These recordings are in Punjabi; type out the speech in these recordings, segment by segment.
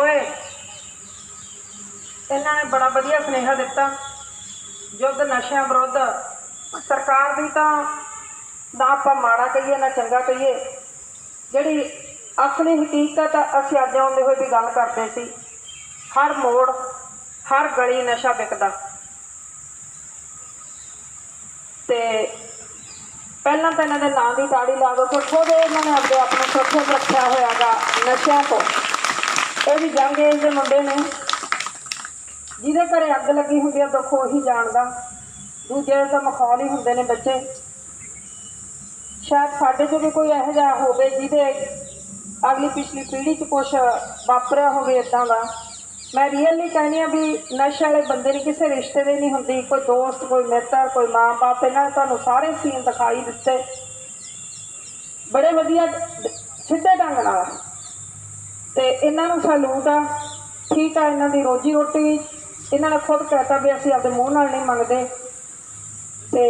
ਓਏ, ਇਹਨਾਂ ਨੇ ਬੜਾ ਵਧੀਆ ਸੁਨੇਹਾ ਦਿੱਤਾ। ਯੁੱਧ ਨਸ਼ਿਆਂ ਵਿਰੁੱਧ। ਸਰਕਾਰ ਦੀ ਤਾਂ ਨਾ ਆਪਾਂ ਮਾੜਾ ਕਹੀਏ, ਨਾ ਚੰਗਾ ਕਹੀਏ। ਜਿਹੜੀ ਅਸਲੀ ਹਕੀਕਤ ਅਸੀਂ ਅੱਜ ਆਉਂਦੇ ਹੋਏ ਵੀ ਗੱਲ ਕਰਦੇ ਸੀ। ਹਰ ਮੋੜ, ਹਰ ਗਲੀ ਨਸ਼ਾ ਵਿਕਦਾ। ਤੇ ਪਹਿਲਾਂ ਤਾਂ ਇਹਨਾਂ ਦੇ ਨਾਂ ਦੀ ਤਾੜੀ ਲਾ ਦੋ। ਕਿ ਖੁਦ ਇਹਨਾਂ ਨੇ ਆਪਣੇ ਆਪ ਨੂੰ ਸੁਰੱਖਿਅਤ ਰੱਖਿਆ ਹੋਇਆਗਾ ਨਸ਼ਿਆਂ ਤੋਂ। ਇਹ ਵੀ ਜੰਗ ਏਜ ਦੇ ਮੁੰਡੇ ਨੇ। ਜਿਹਦੇ ਘਰੇ ਅੱਗ ਲੱਗੀ ਹੁੰਦੀ ਆ, ਦੁੱਖ ਉਹੀ ਜਾਣਦਾ। ਦੂਜੇ ਤਾਂ ਮਖੌਲ ਹੀ ਹੁੰਦੇ ਨੇ ਬੱਚੇ। ਸ਼ਾਇਦ ਸਾਡੇ 'ਚ ਵੀ ਕੋਈ ਇਹੋ ਜਿਹਾ ਹੋਵੇ ਜਿਹਦੇ ਅਗਲੀ ਪਿਛਲੀ ਪੀੜ੍ਹੀ 'ਚ ਕੁਝ ਵਾਪਰਿਆ ਹੋਵੇ ਇਦਾਂ ਦਾ। ਮੈਂ ਰੀਅਲੀ ਕਹਿੰਦੀ ਆ ਵੀ ਨਸ਼ੇ ਵਾਲੇ ਬੰਦੇ ਦੀ ਕਿਸੇ ਰਿਸ਼ਤੇ ਦੇ ਨਹੀਂ ਹੁੰਦੀ। ਕੋਈ ਦੋਸਤ, ਕੋਈ ਮਿੱਤਰ, ਕੋਈ ਮਾਂ-ਬਾਪ, ਇਹਨਾਂ ਨੇ ਤੁਹਾਨੂੰ ਸਾਰੇ ਸੀਨ ਦਿਖਾਈ ਦਿੱਤੇ। ਬੜੇ ਵਧੀਆ, ਸਿੱਧੇ ਢੰਗ ਨਾਲ। ਤੇ ਇਹਨਾਂ ਨੂੰ ਸਲੂਟ ਆ ਠੀਕ ਆ, ਇਹਨਾਂ ਦੀ ਰੋਜੀ ਰੋਟੀ। ਇਹਨਾਂ ਨੇ ਖੁਦ ਕਹਿਤਾ ਵੀ ਅਸੀਂ ਆਪਦੇ ਮੂੰਹ ਨਾਲ ਨਹੀਂ ਮੰਗਦੇ। ਤੇ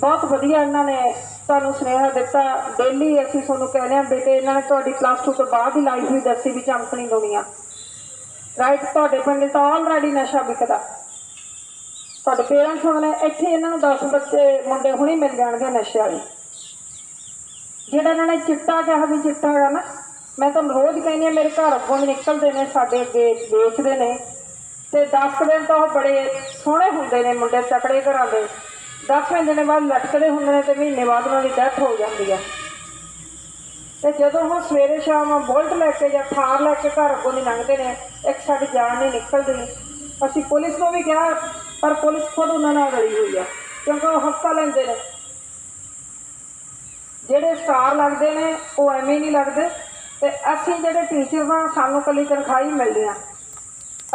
ਬਹੁਤ ਵਧੀਆ ਇਹਨਾਂ ਨੇ ਤੁਹਾਨੂੰ ਸੁਨੇਹਾ ਦਿੱਤਾ। ਡੇਲੀ ਅਸੀਂ ਤੁਹਾਨੂੰ ਕਹਿੰਦੇ ਆ ਬੇਟੇ, ਇਹਨਾਂ ਨੇ ਤੁਹਾਡੀ ਪਲੱਸ 2 ਤੋਂ ਬਾਅਦ ਹੀ ਲਾਈਫ ਵੀ ਦੱਸੀ ਵੀ ਚਮਕਣੀ ਦੁਨੀਆ। ਰਾਈਟ ਤੁਹਾਡੇ ਪਿੰਡ ਤਾਂ ਆਲਰੇਡੀ ਨਸ਼ਾ ਵਿਕਦਾ। ਤੁਹਾਡੇ ਪੇਰੈਂਟਸ ਹੁੰਦੇ ਨੇ ਇੱਥੇ ਇਹਨਾਂ ਨੂੰ 10 ਬੱਚੇ, ਮੁੰਡੇ ਹੁਣੇ ਮਿਲ ਜਾਣਗੇ ਨਸ਼ੇ ਵਾਲੇ ਜਿਹੜਾ ਇਹਨਾਂ ਨੇ ਚਿੱਟਾ ਕਿਹਾ ਵੀ ਚਿੱਟਾ ਹੈਗਾ ਨਾ ਮੈਂ ਤੁਹਾਨੂੰ ਰੋਜ਼ ਕਹਿੰਦੀ ਆ ਮੇਰੇ ਘਰ ਅੱਗੋਂ ਵੀ ਨਿਕਲਦੇ ਨੇ, ਸਾਡੇ ਅੱਗੇ ਵੇਚਦੇ ਨੇ। ਤੇ 10 ਦਿਨ ਤਾਂ ਉਹ ਬੜੇ ਸੋਹਣੇ ਹੁੰਦੇ ਨੇ ਮੁੰਡੇ ਤਕੜੇ ਘਰਾਂ ਦੇ। 10ਵੇਂ ਦਿਨ ਬਾਅਦ ਲਟਕਦੇ ਹੁੰਦੇ ਨੇ ਤੇ ਮਹੀਨੇ ਬਾਅਦ ਉਹਨਾਂ ਦੀ ਡੈਥ ਹੋ ਜਾਂਦੀ ਆ। ਤੇ ਜਦੋਂ ਉਹ ਸਵੇਰੇ ਸ਼ਾਮ ਬੁਲਟ ਲੈ ਕੇ ਜਾਂ ਥਾਰ ਲੈ ਕੇ ਘਰ ਅੱਗੋਂ ਦੀ ਲੰਘਦੇ ਨੇ, ਇੱਕ ਸਾਡੀ ਜਾਨ ਨਹੀਂ ਨਿਕਲਦੀ। ਅਸੀਂ ਪੁਲਿਸ ਨੂੰ ਵੀ ਕਿਹਾ, ਪਰ ਪੁਲਿਸ ਖੁਦ ਉਹਨਾਂ ਨਾਲ ਰਲੀ ਹੋਈ ਆ, ਕਿਉਂਕਿ ਉਹ ਹਫਤਾ ਲੈਂਦੇ ਨੇ। ਜਿਹੜੇ ਸਟਾਰ ਲੱਗਦੇ ਨੇ, ਉਹ ਐਵੇਂ ਹੀ ਨਹੀਂ ਲੱਗਦੇ। ਤੇ ਅਸੀਂ ਜਿਹੜੇ ਟੀਚਰ ਆ ਸਾਨੂੰ ਕੱਲੀ ਤਨਖਾਹ ਹੀ ਮਿਲਦੀ ਆ।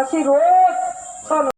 ਅਸੀਂ ਰੋਜ਼ ਤੁਹਾਨੂੰ